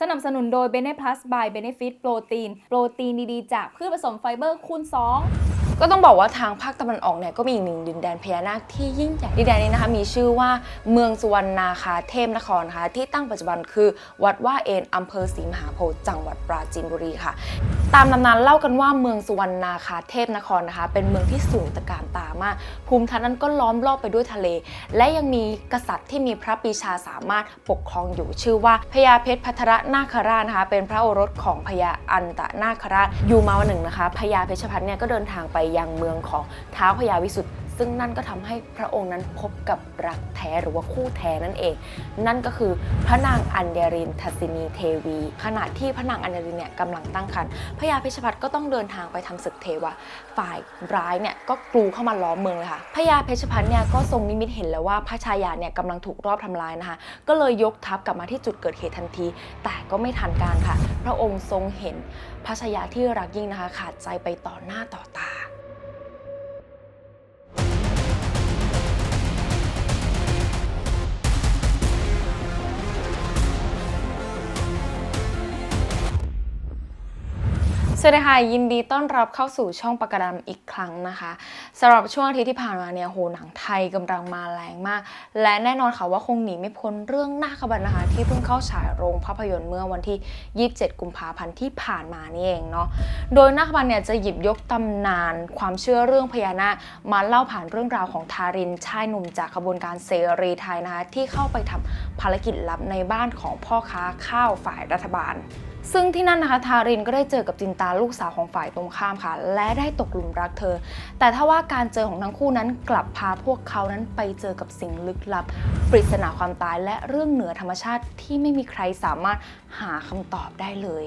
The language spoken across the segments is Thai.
สนับสนุนโดย Bene Plus by Benefit โปรตีน โปรตีนดีๆ จากพืชผสมไฟเบอร์คูณ2 ก็ต้องบอกว่าทางภาคตะวันออกเนี่ยก็มีอีกหนึ่งดินแดนพญานาคที่ยิ่งใหญ่ดินแดนนี้นะคะมีชื่อว่าเมืองสุวรรณาคาเทพนครนะคะที่ตั้งปัจจุบันคือวัดว่าเอนอำเภอศรีมหาโพธิ์จังหวัดปราจีนบุรีค่ะ ตามตำนานเล่ากันว่าเมืองสุวรรณาคาเทพนครนะคะ เป็นเมืองที่สูงตะการตามาก ภูมิทัศน์นั้นก็ล้อมรอบไปด้วยทะเล และยังมีกษัตริย์ที่มีพระปีชาสามารถปกครองอยู่ชื่อว่าพญาเพชรพัทรนาคราชนะคะเป็นพระโอรสของพญาอันตนาคราชอยู่มาวันหนึ่งนะคะพญาเพชรพัฒน์เนี่ยก็เดินทางไปยังเมืองของท้าวพญาวิสุทธ์ซึ่งนั่นก็ทำให้พระองค์นั้นพบกับรักแท้หรือว่าคู่แท้นั่นเอง นั่นก็คือพระนางอัญญรินทัศินีเทวี ขณะที่พระนางอัญญรินเนี่ยกำลังตั้งครรภ์พญาเพชรพัฒน์ก็ต้องเดินทางไปทำศึกเทวะ ฝ่ายร้ายเนี่ยก็กรูเข้ามาล้อมเมืองเลยค่ะพญาเพชรพัฒน์เนี่ยก็ทรงนิมิตเห็นแล้วว่าพระชายาเนี่ยกำลังถูกรอบทำลายนะคะ ก็เลยยกทัพกลับมาที่จุดเกิดเหตุทันที แต่ก็ไม่ทันการค่ะ พระองค์ทรงเห็นพระชายาที่รักยิ่งนะคะ ขาดใจไปต่อหน้าต่อตา วัสดีค่ะยินดีต้อนรับเข้าสู่ช่องปากกาดำอีกครั้งนะคะสำหรับช่วงอาทิตย์ที่ผ่านมาเนี่ยโหหนังไทยกำลังมาแรงมาก และแน่นอนค่ะว่าคงหนีไม่พ้นเรื่องหน้าขบันนะคะ ที่เพิ่งเข้าฉายโรงภาพยนตร์เมื่อวันที่ 27 กุมภาพันธ์ที่ผ่านมานี่เองเนาะโดยหน้าขบันเนี่ยจะหยิบยกตำนาน ความเชื่อเรื่องพญานาคมาเล่าผ่านเรื่องราวของทารินชายหนุ่มจากขบวนการเสรีไทยนะคะที่เข้าไปทำภารกิจลับในบ้านของพ่อค้าข้าวฝ่ายรัฐบาล ซึ่งที่นั่นนะคะทารินก็ได้เจอกับจินตาลูกสาวของฝ่ายตรงข้ามค่ะ และได้ตกหลุมรักเธอ แต่ถ้าว่าการเจอของทั้งคู่นั้นกลับพาพวกเขานั้นไปเจอกับสิ่งลึกลับ ปริศนาความตายและเรื่องเหนือธรรมชาติที่ไม่มีใครสามารถหาคำตอบได้เลย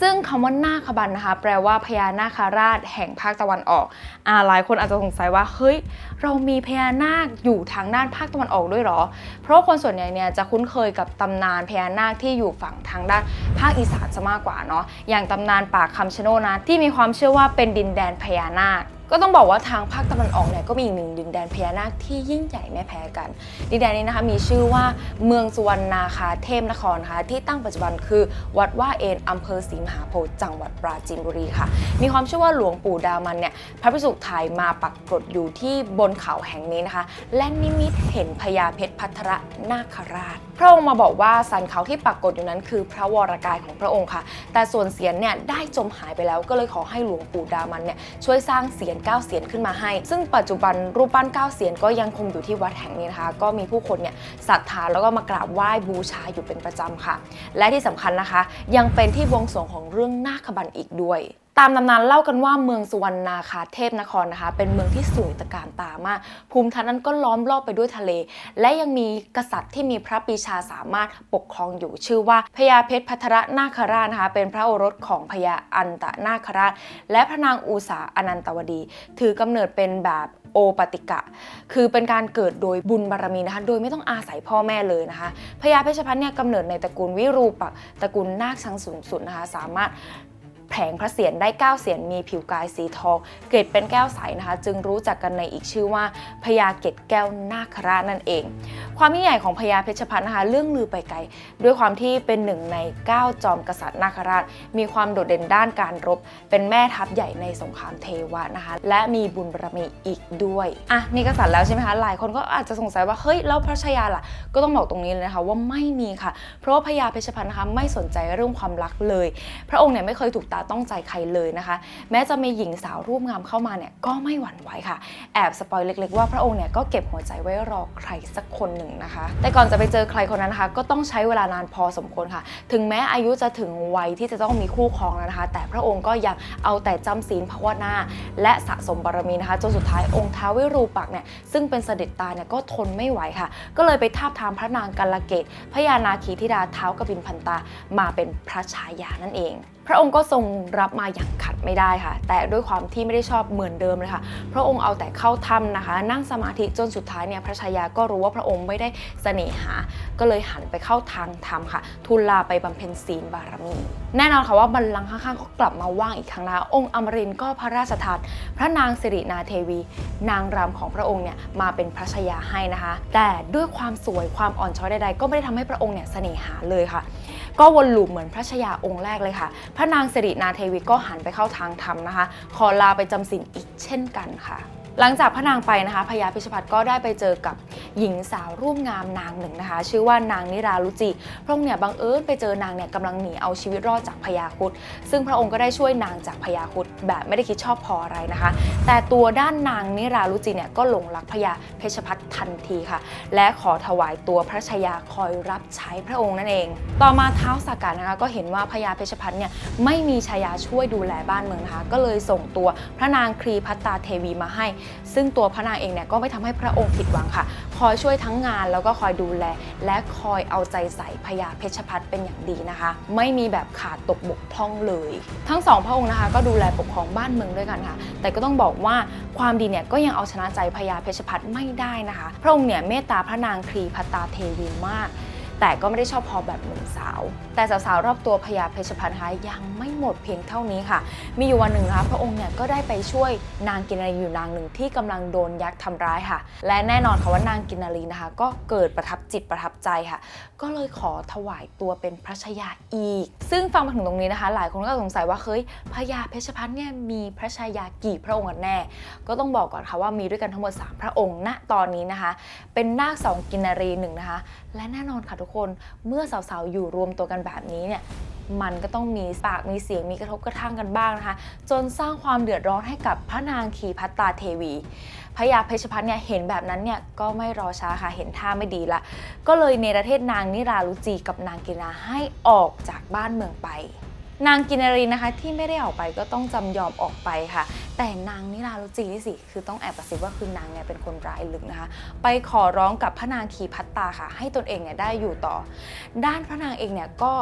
ซึ่งคำว่านาคบันนะคะ แปลว่าพญานาคาราชแห่งภาคตะวันออกอ่าหลายคนอาจจะสงสัยว่าเฮ้ยเรามีพญานาคอยู่ทางด้านภาคตะวันออกด้วยเหรอ เพราะคนส่วนใหญ่เนี่ยจะคุ้นเคยกับตำนานพญานาคที่อยู่ฝั่งทางด้านภาคอีสานซะมากกว่าเนาะอย่างตำนานป่าคำชะโนดนะที่มีความเชื่อว่าเป็นดินแดนพญานาค ก็ต้องบอกว่าทางภาคตะวันออกเนี่ยก็มีอีกหนึ่งดินแดนพญานาคที่ยิ่งใหญ่ไม่แพ้กัน ดินแดนนี้นะคะมีชื่อว่าเมืองสุวรรณนาคาเทพนครนะคะที่ตั้งปัจจุบันคือ วัดว่าเอนอำเภอศรีมหาโพธิ์จังหวัดปราจีนบุรีค่ะ มีความเชื่อว่าหลวงปู่ดามันเนี่ยพระพิสุถ่ายมาปักกรดอยู่ที่บนเขาแห่งนี้นะคะ และนิมิตเห็นพญาเพชรพัทรนาคราช พระองค์มาบอกว่าสันเขาที่ปักกรดอยู่นั้นคือพระวรกายของพระองค์ค่ะ แต่ส่วนเสียนเนี่ยได้จมหายไปแล้วก็เลยขอให้หลวงปู่ดามันเนี่ยช่วยสร้างเสียนเก้าเสียนขึ้นมาให้ ซึ่งปัจจุบันรูปปั้นเก้าเสียนก็ยังคงอยู่ที่วัดแห่งนี้นะคะ ก็มีผู้คนเนี่ยศรัทธาแล้วก็มากราบไหว้บูชาอยู่เป็นประจำค่ะ และที่สำคัญนะคะ ยังเป็นที่บวงสรวงของเรื่องนาคบันอีกด้วย ตามตำนานเล่ากันว่าเมืองสุวรรณนาคาเทพนครนะคะ เป็นเมืองที่สวยตะการตามาก ภูมิทัศน์นั้นก็ล้อมรอบไปด้วยทะเล และยังมีกษัตริย์ที่มีพระปีชาสามารถปกครองอยู่ชื่อว่าพญาเพชรพัทรนาคราชนะคะ เป็นพระโอรสของพญาอันตนาคราช และพระนางอูสาอนันตวดี ถือกำเนิดเป็นแบบโอปติกะ คือเป็นการเกิดโดยบุญบารมีนะคะ โดยไม่ต้องอาศัยพ่อแม่เลยนะคะพญาเพชรพัฒน์เนี่ยกำเนิดในตระกูลวิรูปักตระกูลนาคชังสูงสุดนะคะ สามารถ แผงพระเศียรได้ 9เสียรมีผิวกายสีทอง เกล็ดเป็นแก้วใสนะคะ จึงรู้จักกันในอีกชื่อว่าพญาเกล็ดแก้วนาคราชนั่นเอง ความยิ่งใหญ่ของพญาเพชรพัฒน์นะคะเรื่องลือไปไกล ด้วยความที่เป็นหนึ่งใน 9 จอมกษัตริย์นาคราช มีความโดดเด่นด้านการรบ เป็นแม่ทัพใหญ่ในสงครามเทวะนะคะ และมีบุญบารมีอีกด้วยอะนี่กษัตริย์แล้วใช่ไหมคะหลายคนก็อาจจะสงสัยว่าเฮ้ยแล้วพระชายาล่ะก็ต้องบอกตรงนี้เลยนะคะว่าไม่มีค่ะ เพราะว่าพญาเพชรพัฒน์นะคะไม่สนใจเรื่องความรักเลย พระองค์เนี่ยไม่เคยถูกตาต้องใจใครเลยนะคะ แม้จะมีหญิงสาวรูปงามเข้ามาเนี่ยก็ไม่หวั่นไหวค่ะ แอบสปอยเล็กๆว่าพระองค์เนี่ยก็เก็บหัวใจไว้รอใครสักคนหนึ่งนะคะ แต่ก่อนจะไปเจอใครคนนั้นนะคะ ก็ต้องใช้เวลานานพอสมควรค่ะ ถึงแม้อายุจะถึงวัยที่จะต้องมีคู่ครองแล้วนะคะ แต่พระองค์ก็ยังเอาแต่จำศีลภาวนาและสะสมบารมีนะคะจนสุดท้ายองค์ท้าววิรูปักษ์เนี่ยซึ่งเป็นเสด็จตาเนี่ยก็ทนไม่ไหวค่ะ ก็เลยไปทาบทามพระนางกัลเกตพญานาคีธิดาเท้าวกบินพันตามาเป็นพระชายานั่นเองพระองค์ก็ทรงรับมาอย่างขัดไม่ได้ค่ะ แต่ด้วยความที่ไม่ได้ชอบเหมือนเดิมเลยค่ะ พระองค์เอาแต่เข้าถ้ำนะคะ นั่งสมาธิจนสุดท้ายเนี่ยพระชายาก็รู้ว่าพระองค์ไม่ได้เสน่หา ก็เลยหันไปเข้าทางธรรมค่ะทูลลาไปบำเพ็ญศีลบารมี แน่นอนค่ะว่าบัลลังก์ข้างๆก็กลับมาว่างอีกครั้งนะองค์อมรินก็พระราชทานพระนางสิรินาเทวี นางรำของพระองค์เนี่ยมาเป็นพระชายาให้นะคะ แต่ด้วยความสวยความอ่อนช้อยใดๆก็ไม่ได้ทำให้พระองค์เนี่ยเสน่หาเลยค่ะ ก็วนลูปเหมือนพระชายาองค์แรกเลยค่ะ พระนางสิรินาเทวีก็หันไปเข้าทางธรรมนะคะ ขอลาไปจำศีลอีกเช่นกันค่ะ หลังจากพระนางไปนะคะพญาพิชพัฒน์ก็ได้ไปเจอกับหญิงสาวรูปงามนางหนึ่งนะคะ ชื่อว่านางนิราลุจิพระองค์เนี่ยบังเอิญไปเจอนางเนี่ยกำลังหนีเอาชีวิตรอดจากพญาคุดซึ่งพระองค์ก็ได้ช่วยนางจากพญาคุดแบบไม่ได้คิดชอบพออะไรนะคะ แต่ตัวด้านนางนิราลุจิเนี่ยก็หลงรักพญาเพชรพัฒน์ทันทีค่ะ และขอถวายตัวพระชายาคอยรับใช้พระองค์นั่นเอง ต่อมาเท้าสักกะนะคะก็เห็นว่าพญาเพชรพัฒน์เนี่ยไม่มีชายาช่วยดูแลบ้านเมืองนะคะ ก็เลยส่งตัวพระนางครีพัตตาเทวีมาให้ซึ่งตัวพระนางเองเนี่ยก็ไม่ทำให้พระองค์ผิดหวังค่ะ คอยช่วยทั้งงานแล้วก็คอยดูแล และคอยเอาใจใส่พญาเพชรพัฒเป็นอย่างดีนะคะ ไม่มีแบบขาดตกบกพร่องเลย ทั้งสองพระองค์นะคะ ก็ดูแลปกครองบ้านเมืองด้วยกันค่ะ แต่ก็ต้องบอกว่าความดีเนี่ยก็ยังเอาชนะใจพญาเพชรพัฒไม่ได้นะคะ พระองค์เนี่ยเมตตาพระนางครีพัตตาเทวีมาก แต่ก็ไม่ได้ชอบพอแบบหนุ่มสาว แต่สาวๆรอบตัวพญาเพชรพันธ์นะคะยังไม่หมดเพียงเท่านี้ค่ะ มีอยู่วันหนึ่งนะคะพระองค์เนี่ยก็ได้ไปช่วยนางกินนารีอยู่นางหนึ่งที่กำลังโดนยักษ์ทำร้ายค่ะ และแน่นอนค่ะว่านางกินนารีนะคะ ก็เกิดประทับจิตประทับใจค่ะ ก็เลยขอถวายตัวเป็นพระชายาอีก ซึ่งฟังมาถึงตรงนี้นะคะ หลายคนก็สงสัยว่าเฮ้ยพญาเพชรพันธ์เนี่ยมีพระชายากี่พระองค์กันแน่ ก็ต้องบอกก่อนค่ะว่ามีด้วยกันทั้งหมด 3 พระองค์ณตอนนี้นะคะ เป็นนาคสองกินนารีหนึ่งนะคะและแน่นอนค่ะทุกคนเมื่อสาวๆ อยู่รวมตัวกันแบบนี้เนี่ยมันก็ต้องมีปากมีเสียงมีกระทบกระทั่งกันบ้างนะคะ จนสร้างความเดือดร้อนให้กับพระนางขีพัตตาเทวีพระยาเพชรพัฒน์เนี่ยเห็นแบบนั้นเนี่ยก็ไม่รอช้าค่ะเห็นท่าไม่ดีละ ก็เลยเนรเทศนางนิราลุจีกับนางกินาให้ออกจากบ้านเมืองไป นางกินารีนะคะที่ไม่ได้ออกไปก็ต้องจำยอมออกไปค่ะ แต่นางนิราลุจีนี่สิคือต้องแอบกระซิบว่าคือนางเนี่ยเป็นคนร้ายลึกนะคะ ไปขอร้องกับพระนางขีพัตตาค่ะ ให้ตนเองเนี่ยได้อยู่ต่อ ด้านพระนางเองเนี่ยก็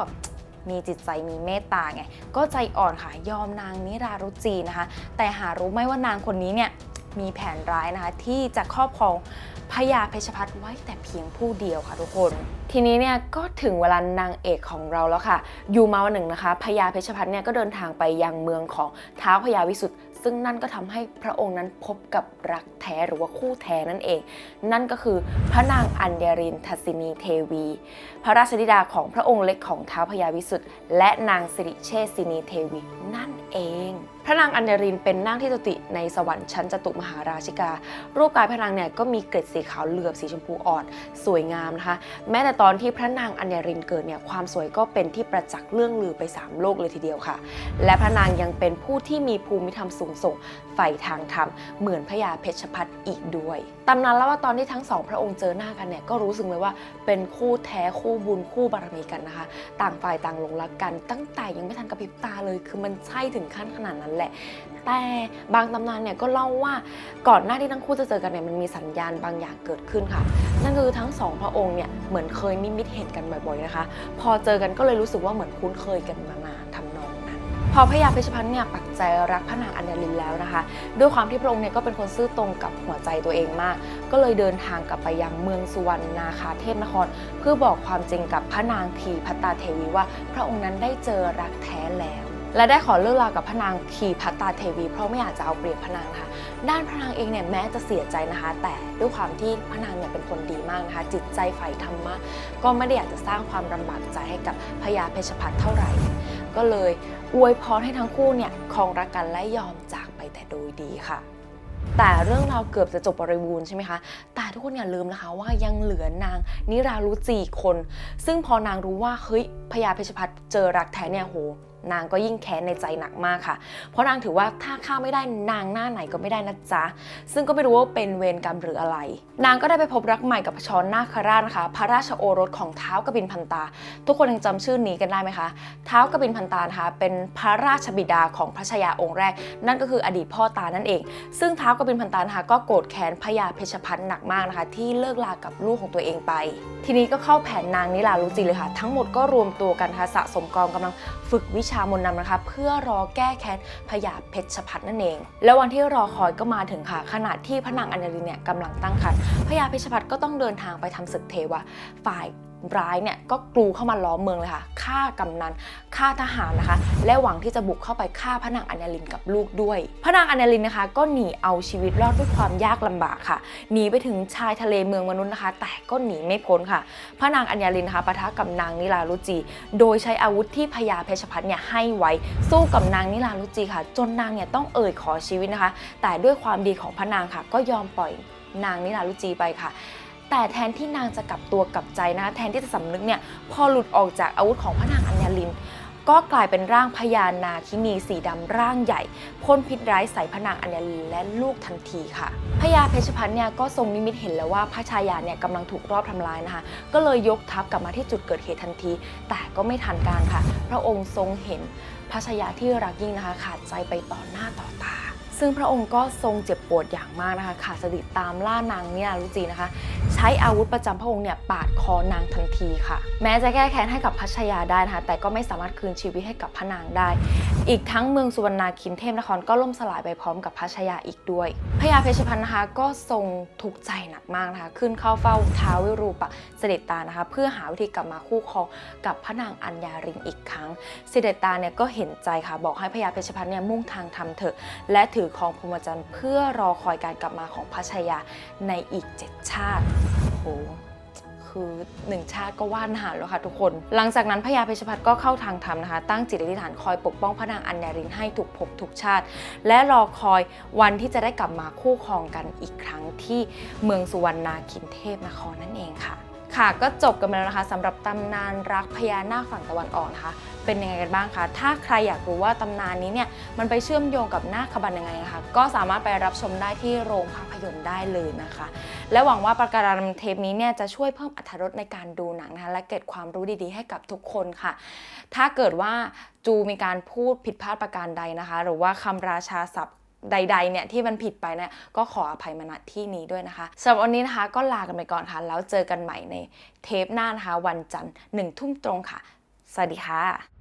มีจิตใจมีเมตตาไง ก็ใจอ่อนค่ะยอมนางนิรารุจีนะคะ แต่หารู้ไหมว่านางคนนี้เนี่ยมีแผนร้ายนะคะที่จะครอบครอง พญาเพชรพัฒน์ไว้แต่เพียงผู้เดียวค่ะทุกคน ทีนี้เนี่ยก็ถึงเวลานางเอกของเราแล้วค่ะ อยู่มาวันหนึ่งนะคะพญาเพชรพัฒน์เนี่ยก็เดินทางไปยังเมืองของท้าวพญาวิสุทธ์ซึ่งนั่นก็ทำให้พระองค์นั้นพบกับรักแท้หรือว่าคู่แท้นั่นเอง นั่นก็คือพระนางอัญญรินทัศินีเทวี พระราชธิดาของพระองค์เล็กของท้าวพญาวิสุทธ์และนางสิริเชษสินีเทวีนั่นเอง ระนางอัญญรินเป็นนางที่ตุติในสวรรค์ชั้นจตุมหาราชิกา รูปกายพระนางเนี่ยก็มีเกล็ดสีขาวเหลือบสีชมพูอ่อน สวยงามนะคะ แม้แต่ตอนที่พระนางอัญญรินเกิดเนี่ยความสวยก็เป็นที่ประจักษ์เรื่องลือไป 3 โลกเลยทีเดียวค่ะ และพระนางยังเป็นผู้ที่มีภูมิธรรมสูงส่งใฝ่ทางธรรมเหมือนพญาเพชรพัฒอีกด้วยตำนานเล่าว่าตอนที่ทั้งสองพระองค์เจอหน้ากันเนี่ยก็รู้สึกเลยว่าเป็นคู่แท้คู่บุญคู่บารมีกันนะคะ ต่างฝ่ายต่างหลงรักกัน ตั้งแต่ยังไม่ทันกระพริบตาเลย คือมันใช่ถึงขั้นขนาดนั้นแหละ แต่บางตำนานเนี่ยก็เล่าว่าก่อนหน้าที่ทั้งคู่จะเจอกันเนี่ยมันมีสัญญาณบางอย่างเกิดขึ้นค่ะ นั่นคือทั้งสองพระองค์เนี่ยเหมือนเคยนิมิตเห็นกันบ่อยๆนะคะ พอเจอกันก็เลยรู้สึกว่าเหมือนคุ้นเคยกันมานานทำนองนั้น พอพระยาเพชรพันธ์เนี่ยปักใจรักพระนางอัญญาลินแล้วนะคะ ด้วยความที่พระองค์เนี่ยก็เป็นคนซื่อตรงกับหัวใจตัวเองมาก ก็เลยเดินทางกลับไปยังเมืองสุวรรณนาคาเทพนคร เพื่อบอกความจริงกับพระนางทีพัตตาเทวีว่า พระองค์นั้นได้เจอรักแท้แล้ว และได้ขอเลิกลากับพระนางทีพัตตาเทวี เพราะไม่อยากจะเอาเปรียบพระนางนะคะ ด้านพระนางเองเนี่ยแม้จะเสียใจนะคะ แต่ด้วยความที่พระนางเนี่ยเป็นคนดีมากนะคะ จิตใจใฝ่ธรรมะก็ไม่ได้อยากจะสร้างความลำบากใจให้กับพญาเพชรพัฒน์เท่าไหร่ ก็เลยอวยพรให้ทั้งคู่เนี่ยครองรักกันและยอมจากไปแต่โดยดีค่ะแต่เรื่องราวเกือบจะจบบริบูรณ์ใช่ไหมคะ แต่ทุกคนอย่าลืมนะคะว่ายังเหลือนางนิรารุจีคน ซึ่งพอนางรู้ว่าเฮ้ยพญาเพชรพัฒน์เจอรักแท้เนี่ยโห นางก็ยิ่งแค้นในใจหนักมากค่ะ เพราะนางถือว่าถ้าฆ่าไม่ได้นางหน้าไหนก็ไม่ได้นะจ๊ะ ซึ่งก็ไม่รู้ว่าเป็นเวรกรรมหรืออะไร นางก็ได้ไปพบรักใหม่กับชรนาคราชนะคะ พระราชโอรสของเท้ากบินพันตา ทุกคนยังจำชื่อนี้กันได้ไหมคะ เท้ากบินพันตานะคะเป็นพระราชบิดาของพระชายาองค์แรก นั่นก็คืออดีตพ่อตานั่นเอง ซึ่งเท้ากบินพันตานะคะก็โกรธแค้นพญาเพชรพัน์หนักมากนะคะ ที่เลิกลากับลูกของตัวเองไป ทีนี้ก็เข้าแผนนางนิลาลุจิเลยค่ะ ทั้งหมดก็รวมตัวกันนะคะสะสมกองกำลังฝึกวิชามนนำนะคะ เพื่อรอแก้แค้นพญาเพชรพัฒน์นั่นเอง แล้ววันที่รอคอยก็มาถึงค่ะขณะที่พระนางอัญญลินเนี่ยกำลังตั้งครรภ์พญาเพชรพัฒน์ก็ต้องเดินทางไปทำศึกเทวะฝ่าย ร้ายเนี่ยก็กลูเข้ามาล้อมเมืองเลยค่ะฆ่ากำนันฆ่าทหารนะคะ และหวังที่จะบุกเข้าไปฆ่าพระนางอัญญาลินกับลูกด้วยพระนางอัญญาลินนะคะ ก็หนีเอาชีวิตรอดด้วยความยากลำบากค่ะหนีไปถึงชายทะเลเมืองมนุษย์นะคะ แต่ก็หนีไม่พ้นค่ะ พระนางอัญญาลินนะคะปะทะกับนางนิลารุจี โดยใช้อาวุธที่พญาเพชรพัฒน์เนี่ยให้ไว้สู้กับนางนิลารุจีค่ะ จนนางเนี่ยต้องเอ่ยขอชีวิตนะคะ แต่ด้วยความดีของพระนางค่ะ ก็ยอมปล่อยนางนิลารุจีไปค่ะ แต่แทนที่นางจะกลับตัวกลับใจนะ แทนที่จะสำนึกเนี่ยพอหลุดออกจากอาวุธของพระนางอัญญาลิน ก็กลายเป็นร่างพญานาคินีสีดำร่างใหญ่พ่นพิษร้ายใส่พระนางอัญญาลินและลูกทันทีค่ะพญาเพชรพัฒน์เนี่ยก็ทรงนิมิตเห็นแล้วว่าพระชายาเนี่ยกำลังถูกรอบทำลายนะคะ ก็เลยยกทัพกลับมาที่จุดเกิดเหตุทันที แต่ก็ไม่ทันการค่ะ พระองค์ทรงเห็นพระชายาที่รักยิ่งนะคะ ขาดใจไปต่อหน้าต่อตา ซึ่งพระองค์ก็ทรงเจ็บปวดอย่างมากนะคะขาดสติตามล่านางเนิรารุจีนะคะ ใช้อาวุธประจำพระองค์เนี่ยปาดคอนางทันทีค่ะ แม้จะแก้แค้นให้กับพัชยาได้นะคะแต่ก็ไม่สามารถคืนชีวิตให้กับพระนางได้ อีกทั้งเมืองสุวรรณาคินเทพนครก็ล่มสลายไปพร้อมกับพัชยาอีกด้วยพญาเพชรพันธ์นะคะก็ทรงทุกข์ใจหนักมากนะคะ ขึ้นเข้าเฝ้าท้าววิรูปะเสด็จตานะคะ เพื่อหาวิธีกลับมาคู่ครองกับพระนางอัญญารินอีกครั้ง เสด็จตาเนี่ยก็เห็นใจค่ะ บอกให้พญาเพชรพันธ์เนี่ยมุ่งทางทำเถอะและถือครองพรหมจรรย์ เพื่อรอคอยการกลับมาของพระชายาในอีกเจ็ดชาติโอ้โหคือหนึ่งชาติก็ว่านานแล้วค่ะทุกคน หลังจากนั้นพญาเพชรพัฒน์ก็เข้าทางธรรมนะคะ ตั้งจิตอธิษฐานคอยปกป้องพระนางอัญญารินให้ถูกภพทุกชาติ และรอคอยวันที่จะได้กลับมาคู่ครองกันอีกครั้งที่เมืองสุวรรณาคินเทพนครนั่นเองค่ะ ค่ะก็จบกันไปแล้วนะคะสำหรับตำนานรักพญานาคฝั่งตะวันออกนะคะเป็นยังไงกันบ้างคะถ้าใครอยากรู้ว่าตำนานนี้เนี่ยมันไปเชื่อมโยงกับนาคบันยังไงนะคะก็สามารถไปรับชมได้ที่โรงภาพยนตร์ได้เลยนะคะ และหวังว่าประการันเทปนี้เนี่ยจะช่วยเพิ่มอรรถรสในการดูหนังนะคะและเกิดความรู้ดีๆ ให้กับทุกคนค่ะ ถ้าเกิดว่าจูมีการพูดผิดพลาดประการใดนะคะ หรือว่าคำราชาศัพท์ ใดๆเนี่ยที่มันผิดไปเนี่ยก็ขออภัยมาณที่นี้ด้วยนะคะสำหรับวันนี้นะคะก็ลากันไปก่อนค่ะ แล้วเจอกันใหม่ในเทปหน้านะคะ วันจันทร์หนึ่งทุ่มตรงค่ะ สวัสดีค่ะ